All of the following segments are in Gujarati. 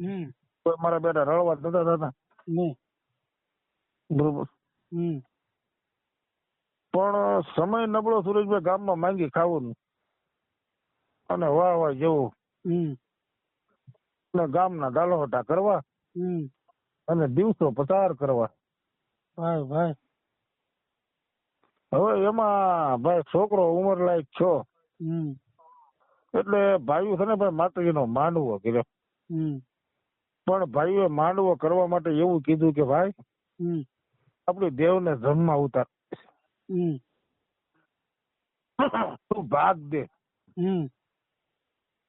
હમ. કોઈ મારા બેટા રળવા જ નતા થતા બરોબર. હમ. પણ સમય નબળો સુરેશભાઈ ગામમાં માંગી ખાવું અને વાહ વાહ જેવું. અને ગામના દાલોટા કરવા. અને દિવસો પસાર કરવા. ભાઈ ભાઈ. હવે એમાં ભાઈ છોકરો ઉંમર લાયક છો. એટલે ભાઈઓ છે ને ભાઈ માતાજીનો માંડવો કર્યો. હમ. પણ ભાઈએ માંડવો કરવા માટે એવું કીધું કે ભાઈ આપણે દેવને જન્મમાં ઉતાર. તું ભાગ દે.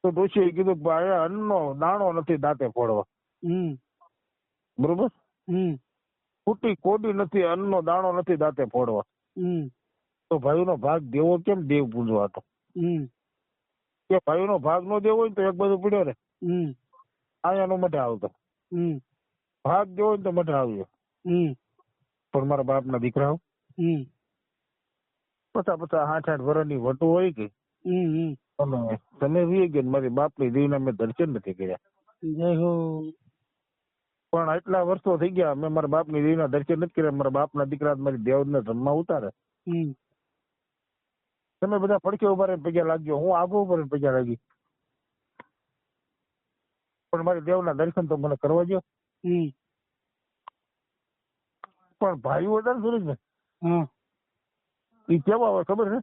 તો ડોશીએ કીધું કે ભાઈ અન્નનો દાણો નથી દાંતે ફોડવા. બરોબર? ફૂટી કોડી નથી અન્નનો દાણો નથી દાંતે ફોડવા. તો ભાઈનો ભાગ દેવો કેમ દેવ પૂજવા હતો? હમ. કે ભાઈનો ભાગ નો દેવો હોય તો એક બાજુ પડ્યો રે. હમ મઠ આવતો. હમ. ભાગ જોયો ને તો મઠ આવ્યો. પણ મારા બાપના ના દીકરા પચાસ પચાસ આઠ આઠ વર્ષની વટુ હોય કે અને તમે વી ગયા ને મારી બાપની દેવીના મેં દર્શન નથી કર્યા. પણ આટલા વર્ષો થઈ ગયા મેં મારા બાપની દેવીના દર્શન નથી કર્યા મારા બાપના દીકરા મારી દેવને જમવા ઉતારે. તમે બધા પડખે ઊભા રહીને પગ્યા લાગ્યો હું આગો ઉપર પગ્યા લાગી. પણ મારી દેવના દર્શન તો મને કરવા દો પણ ભાઈ ને સુરેશભાઈ એ કેવા હોય ખબર છે?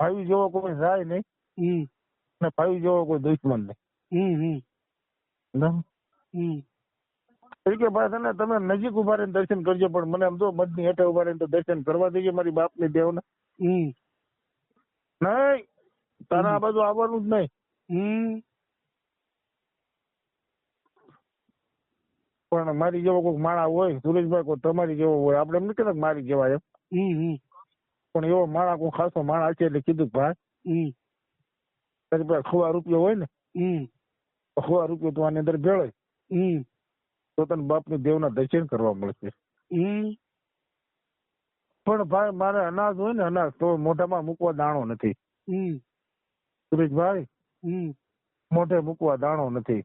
ભાઈ જેવો કોઈ જાય નહીં ને ભાઈ જેવો કોઈ દુશ્મન નહીં. કે ભાઈ તને તમે નજીક ઊભા રહીને દર્શન કરજો પણ મને આમ જો મઢની હેઠે ઊભા રહીને તો દર્શન કરવા દેજો મારી બાપની દેવને. હમ. નહીં તારા આ બાજુ આવવાનું જ નહીં. પણ મારી જેવો કોઈ માણા હોય સુરેશભાઈ કોઈ તમારી જેવો હોય આપણે એમ નથી મારી જેવા એમ. પણ એવો માણા કોઈ ખાસો માણા છે એટલે કીધું ભાઈ તારી પાસે ખુવા રૂપિયો હોય ને ખુવા રૂપિયો તો આની અંદર ભેળે તો તને બાપની દેવના દર્શન કરવા મળશે. પણ ભાઈ મારે અનાજ હોય ને અનાજ તો મોઢામાં મૂકવા દાણો નથી. સુરેશભાઈ મોઢે મૂકવા દાણો નથી.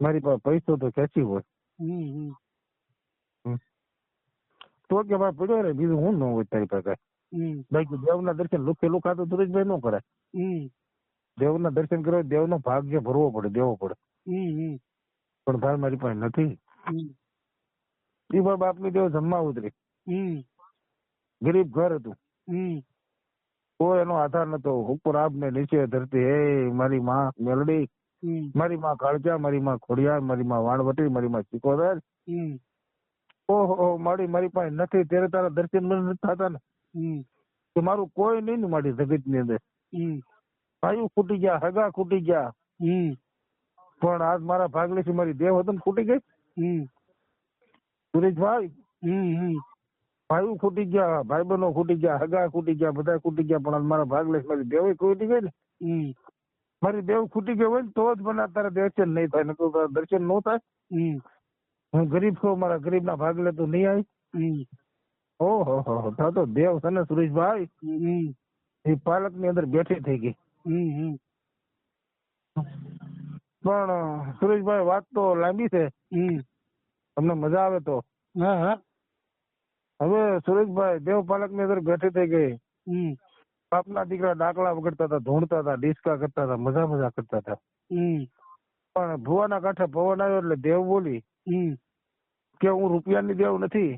મારી પાસે પૈસો તો ખેંચી હોય. તો કે ભાઈ પડ્યો રે બીજું હું ન હોય તારી પાસે? બાકી દેવના દર્શન લુખે લુખા તો સુરેશભાઈ ન કરે. દેવના દર્શન કરવા દેવનો ભાગ જે ભરવો પડે દેવો પડે. પણ ભાઈ મારી પાસે નથી. એ ભાઈ બાપની દેવ જમવા ઉતરી. ગરીબ ઘર હતું. હમ. કોઈ એનો આધાર નતો. ઉપર આબ ને નીચે ધરતી હે મારી માં મેલડી મારી માં કાળજા મારી માં ખોડિયાર મારી માં વાણવટી મારી માં ચિકોદર ઓહો મારી મારી પાસે નથી. ત્યારે તારા દર્શન મને નથી થતા ને. તો મારું કોઈ નહીં ને મારી જગતની અંદર ભાઈઓ ખૂટી ગયા હગા ખૂટી ગયા. પણ આજ મારા ભાગલેથી મારી દેવ હતો ને ખૂટી ગઈ? સુરેશભાઈ? ભાઈઓ ખૂટી ગયા ભાઈ બહેનો ખૂટી ગયા હગા ખૂટી ગયા બધા ખૂટી ગયા પણ આજ મારા ભાગલેશ મારી દેવ ખૂટી ગઈ ને. હમ મારી દેવ ખૂટી ગઈ હોય ને તો જ મને તારા દર્શન નહીં થાય નકર તારા દર્શન ન થાય હમ હું ગરીબ છું મારા ગરીબના ભાગલે તું નહીં આવી હમ ઓહો હો હો તો તો દેવ છે ને સુરેશભાઈ હમ એ પાલકની અંદર બેઠી થઈ ગઈ હમ હમ પણ સુરેશભાઈ વાત તો લાંબી છે હમ તમને મજા આવે તો હા હા હવે સુરેશભાઈ દેવ પાલકની અંદર બેઠી થઈ ગઈ હમ બાપના દીકરા ડાકલા વગડતા હતા ધૂણતા હતા ડિસ્કા કરતા હતા મજા મજા કરતા હતા. પણ ભુવાના કાંઠે પવન આવ્યો એટલે દેવ બોલી કે હું રૂપિયાની દેવ નથી.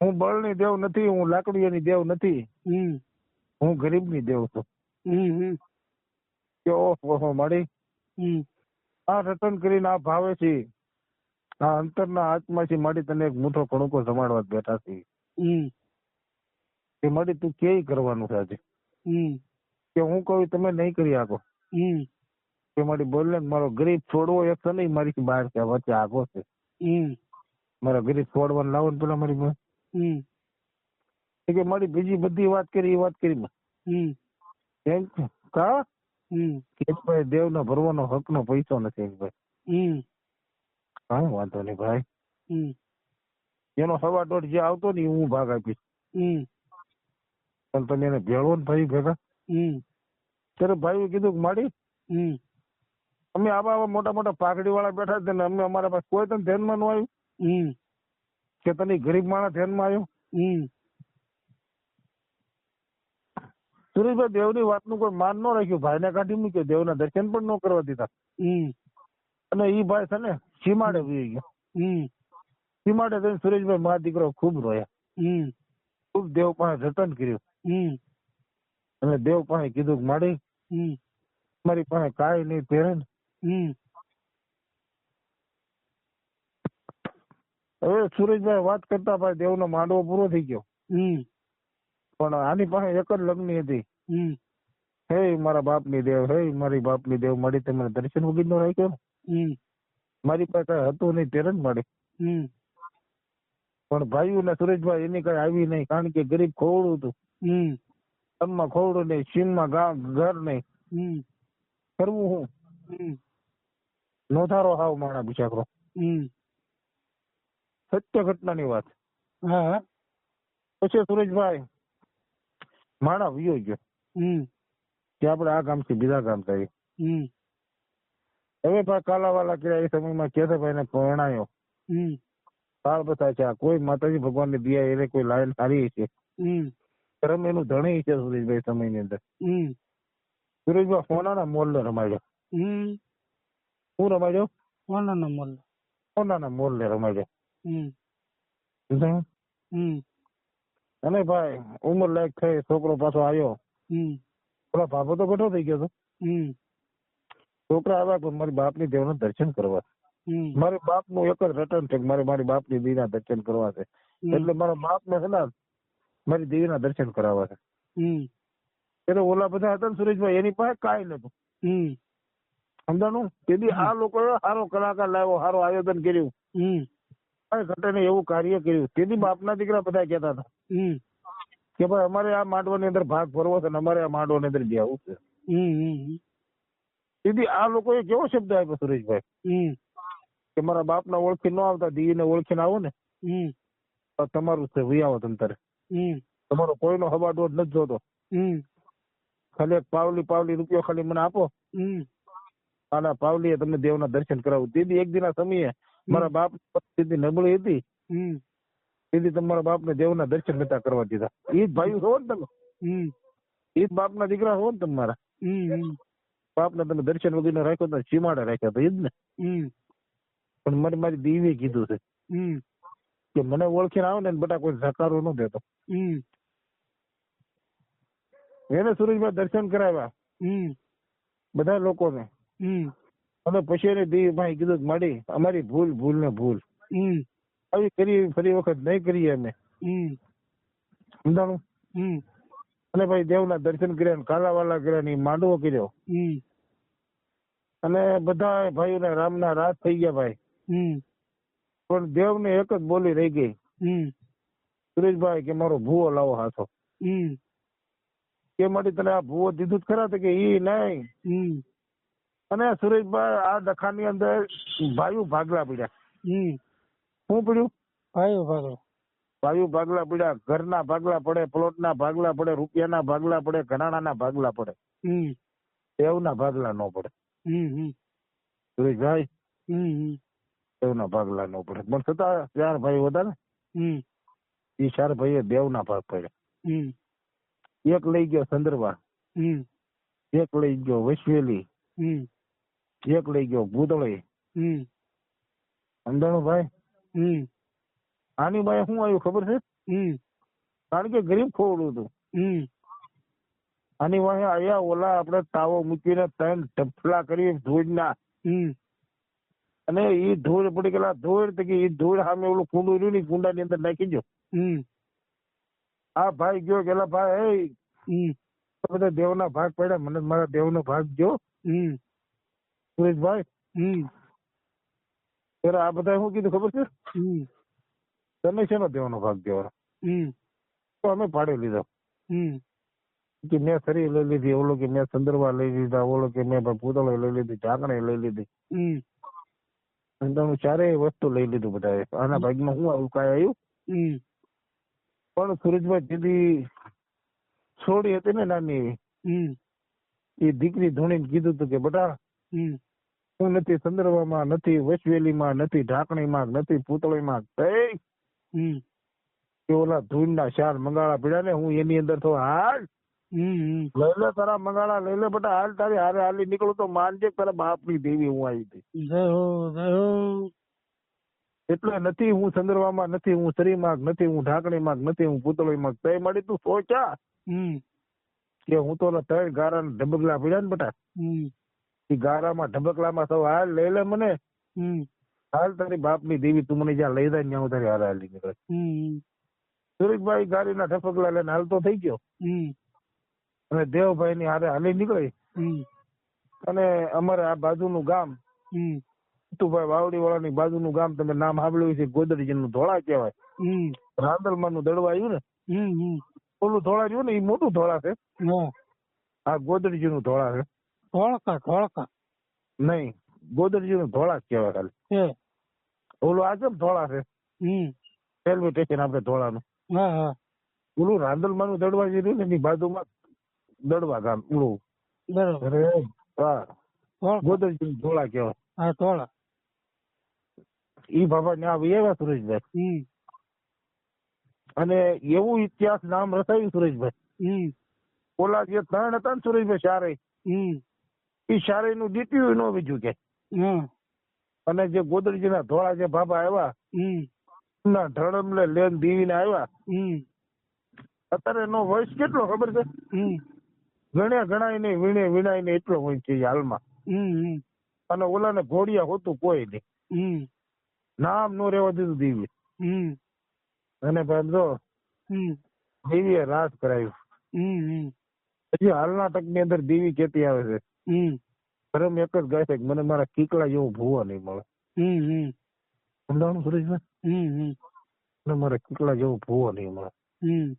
હું બળની દેવ નથી હું લાકડીઓની દેવ નથી. હું ગરીબની દેવ છું. કે ઓહો મળી આ રતન કરીને આ ભાવે છે. આ અંતરના આત્માથી માડી તને એક મોટો કણુકો જમાડવા બેઠા છે. કે માડી તું કે કરવાનું છે આજે? કે હું કહું તમે નહીં કરી શકો કે મારી બોલ મારો ગરીબ છોડવો એક તો નહીં મારી બહાર છે વચ્ચે આગો છે. મારો ગરીબ છોડવાનું લાવો ને પેલા મારી. કે મારી બીજી બધી વાત કરી એ વાત કરી. એમ કા કે? ભાઈ દેવનો ભરવાનો હકનો પૈસો નથી ભાઈ કઈ વાંધો નહીં ભાઈ. એનો સવા દોઢ જે આવતો ને હું ભાગ આપીશ. પણ તમે એને ભેળો ને ભાઈ ભેગા? ત્યારે ભાઈએ કીધું કે માડી અમે આવા આવા મોટા મોટા પાઘડી વાળા બેઠા છે અમે અમારા પાસે કોઈ તને ધ્યાનમાં ન આવ્યું? કે તને ગરીબ માણસ ધ્યાનમાં આવ્યો? સુરેશભાઈ દેવની વાતનું કોઈ માન ન રાખ્યું. ભાઈને કાઢી મૂક્યો દેવના દર્શન પણ ન કરવા દીધા. હમ. અને ઈ ભાઈ છે ને સીમાડે વી ગયો. હમ. સીમાડે થઈને સુરેશભાઈ મારા દીકરો ખૂબ રોયા. હમ. ખૂબ દેવ પાસે જતન કર્યું. અને દેવ પાસે કીધું કે માડી મારી પાસે કાંઈ નહીં પહેરે ને. હમ. હવે સુરેશભાઈ વાત કરતા ભાઈ દેવનો માંડવો પૂરો થઈ ગયો. હમ. પણ આની પાસે એક જ લગ્ન હતી. હે મારા બાપની દેવ હે મારી બાપની દેવ મળી તમે દર્શન વગર નો રાખ્યો ને. હમ. મારી પાસે કઈ હતું નહીં તેર જ મળી હમ. પણ ભાઈઓ ને સુરેશભાઈ એની કઈ આવી નહીં કારણ કે ગરીબ ખોવડું હતું. હમ. ગામમાં ખોવડું નહીં ચીનમાં ઘર નહીં હમ. કરવું હું? હમ. નોથારો હાવ માણા બિચારો. હમ. સત્ય ઘટનાની વાત. હા. પછી સુરેશભાઈ માણા વિયો ગયો. હમ. કે આપણે આ ગામથી બીજા ગામ હમ. હવે ભાઈ કાલાવાલા કર્યા એ સમયમાં કેશવભાઈ ને પરણાયો. હમ. કાળ બધા છે આ કોઈ માતાજી ભગવાનની દિયા એને કોઈ લાઈન સારી છે હમ. ધર્મ એનું ધણી છે સુરેશભાઈ સમયની અંદર. સુરેશભાઈ સોનાના મોલ રમાડ્યો. શું રમાડ્યો? કોના નંબર સોનાના મોલ રમાડ્યો. અને ભાઈ ઉંમર લાયક થઈ છોકરો પાછો આવ્યો. થોડા પેલા બાપો તો બેઠો થઈ ગયો હતો. છોકરા આવ્યા પણ મારી બાપની દેવના દર્શન કરવા. મારે બાપ બાપનું એક જ રટન છે મારે મારી બાપની દીના દર્શન કરવા છે. એટલે મારા બાપને છે ને મારી દેવીના દર્શન કરાવવા છે. હમ. એટલે ઓલા બધા હતા ને સુરેશભાઈ એની પાસે કાંઈ નતું હમ. તે બી આ લોકો સારો કલાકાર લાવ્યો સારો આયોજન કર્યું. ઘટને એવું કાર્ય કર્યું. તેથી બાપના દીકરા બધા કહેતા હતા. કે ભાઈ અમારે આ માંડવાની અંદર ભાગ ભરવો છે ને અમારે આ માંડવાની અંદર બેહવું છે. હમ તેથી આ લોકોએ કેવો શબ્દ આપ્યો સુરેશભાઈ? હમ. કે મારા બાપના ઓળખી ન આવતા દીવીને ઓળખીને આવો ને. તમારું છે વી આવો તમ તારે હમ તમારો કોઈનો હવાડોટ નથી જોતો. હમ. ખાલી પાવલી પાવલી રૂપિયો ખાલી મને આપો. હમ. અને પાવલી પાવલીએ તમને દેવના દર્શન કરાવું. દીદી એક દિના સમયે મારા બાપ પરિસ્થિતિ નબળી હતી. દીદી તમારા બાપને દેવના દર્શન નતા કરવા દીધા. ઈ જ ભાઈ હો ને તમે. હમ. ઈ જ બાપના દીકરા હો ને તમારા. બાપ બાપને તમે દર્શન વગર રાખ્યો તો સીમાડે રાખ્યા તો ઈ જ ને. પણ મને મારી દીવીએ કીધું છે હમ. કે મને ઓળખીને આવે ને બટા કોઈ ધકારો ન દેતો. એને સુરજમાં દર્શન કરાવ્યા. બધા લોકોને. અને પછી એને દેવી ભાઈ કીધું મળી અમારી ભૂલ ભૂલ ને ભૂલ. આવી કરી ફરી વખત નહીં કરીએ અમે. સમજાણું? હમ. અને ભાઈ દેવના દર્શન કર્યા ને કાલાવાલા કર્યા ને માંડવો કર્યો. હમ. અને બધા ભાઈઓને રામના રાત થઈ ગયા ભાઈ. હમ. પણ દેવને એક જ બોલી રહી ગઈ. હમ. સુરેશભાઈ કે મારો ભૂવો લાવો હાથો. કે માટે તને આ ભૂવો દીધું ખરા તો કે ઈ નહીં. અને સુરેશભાઈ આ દખાની અંદર ભાઈઓ ભાગલા પડ્યા. શું પડ્યું? ભાઈઓ ભાગલા. ભાઈઓ ભાગલા પડ્યા ઘરના ભાગલા પડે પ્લોટના ભાગલા પડે રૂપિયાના ભાગલા પડે ઘરાણાના ભાગલા પડે. એવના ભાગલા ન પડે. હમ હમ. સુરેશભાઈ એવના ભાગલા ન પડે. પણ છતાં ચાર ભાઈઓ હતા ને. હમ. એ ચાર ભાઈએ દેવના ભાગ પડ્યા. એક લઈ ગયો સંદરવા એક લઈ ગયો વૈશ્વેલી એક લઈ ગયો ભૂદળી હમ. સમજાણું ભાઈ આની બાએ શું આવ્યું ખબર છે? કારણ કે ગરીબ ખોવડું હતું. હમ. આની વાહે આયા ઓલા આપણે તાવો મૂકીને ત્રણ ઢફલા કરી ધૂળના. હમ. અને એ ધૂળ પડી ગયેલા ધૂળ તો કે એ ધૂળ સામે ઓલું કુંડું રહ્યું ને કુંડા ની અંદર નાખી દો આ ભાઈ ગયો ગયેલા ભાઈ એ બધા દેવના ભાગ પડ્યા. મને મારા દેવનો ભાગ જો. સુરેશભાઈ? હમ. ત્યારે આ બધા શું કીધું ખબર છે? તમે શેનો દેવનો ભાગ દેવાનો તો અમે પાડી લીધો. કે મેં સરી લઈ લીધી ઓલો કે મેં સંદર્ભા લઈ લીધા ઓલો કે મેં પૂતળો લઈ લીધી ઢાંકણી લઈ લીધી. હમ. અને તમે ચારેય વસ્તુ લઈ લીધું બધા આના ભાગમાં શું આવું કાંઈ આવ્યું? પણ સુરજભાઈ દીદી છોડી હતી ને નાની એ દીકરી ધૂણીને કીધું હતું કે બેટા હું નથી સંદર્ભમાં નથી વસવેલીમાં નથી ઢાંકણીમાં નથી પૂતળીમાં કઈ કે ઓલા ધૂળના શાર મંગાળા પીડા ને હું એની અંદર તો હાલ લઈ લે તારા મંગાળા લઈ લે બેટા હાલ તારી હારે હાલી નીકળું તો માનજે તારા બાપની દેવી હું આવી હતી. એટલે નથી હું ચંદ્રવામાં નથી હું શરીમાં નથી હું ઢાંકણીમાં નથી હું પૂતળીમાં. તે મળી તું સોચા. કે હું તો ત્રણ ગારા ઢબકલા પીડ્યા ને બેટા. એ ગારામાં ઢબકલામાં સૌ હાલ લઈ લે મને. હાલ તારી બાપની દેવી તું મને જ્યાં લઈ જાય ત્યાં હું તારી હારે હાલી નીકળે. સુરેશભાઈ ગાડીના ઢબકલા લઈને હાલતો થઈ ગયો. અને દેવભાઈ ની હારે હાલી નીકળી. અને અમારે આ બાજુનું ગામ હમ તુભાઈ વાવડી વાળાની બાજુનું ગામ તમે નામ સાંભળ્યું છે ગોદડીજી નું ધોળા કહેવાય. રાંદલમાં નું દડવા આવ્યું ને ઓલું ધોળા રહ્યું ને એ મોટું ધોળા છે. આ ગોદડીજી નું ધોળા છે. ધોળકા ધોળકા. નહીં ગોદડીજી નું ધોળા જ કહેવાય ખાલી. ઓલું આ ધોળા છે? રેલવે સ્ટેશન આપણે ધોળાનું. હા હા. ઓલું રાંદલમાં નું દડવા જે રહ્યું ને એની બાજુમાં દડવા ગામ ઓલું. બરાબર. હા. નું ધોળા કહેવાય. હા ધોળા. ઈ બાબા ને આવી આવ્યા સુરેશભાઈ. અને એવું ઇતિહાસ નામ રચાયું સુરેશભાઈ. ઓલા જે ત્રણ હતા ને સુરેશભાઈ ચારે ઈ એ નું ડીટીયુ નો બીજું કે. અને જે ગોદડીજીના ધોળા જે બાબા આવ્યા ના ના ધડમલે લેન દીવીને આવ્યા. અત્યારે એનો વયસ કેટલો ખબર છે? ગણ્યા ગણાય નહીં વીણે વીણાય નહીં એટલો હોય છે હાલમાં. અને ઓલાને ઘોડિયા હોતું કોઈ નહીં. હમ. નામનું રેવા દીધું દિવ્ય. અને ભાઈ જો હમ. રાસ કરાયું. હમ હમ. હજી હાલના તકની અંદર દેવી કેતી આવે છે. હમ. ધર્મ એક જ ગાય છે કે મને મારા કીકડા જેવું ભૂવા નહીં મળે. હમ હમ. સમજાણું સુરેશભાઈ? હમ હમ. મને મારા કીકડા જેવું ભૂવા નહીં મળે. હમ.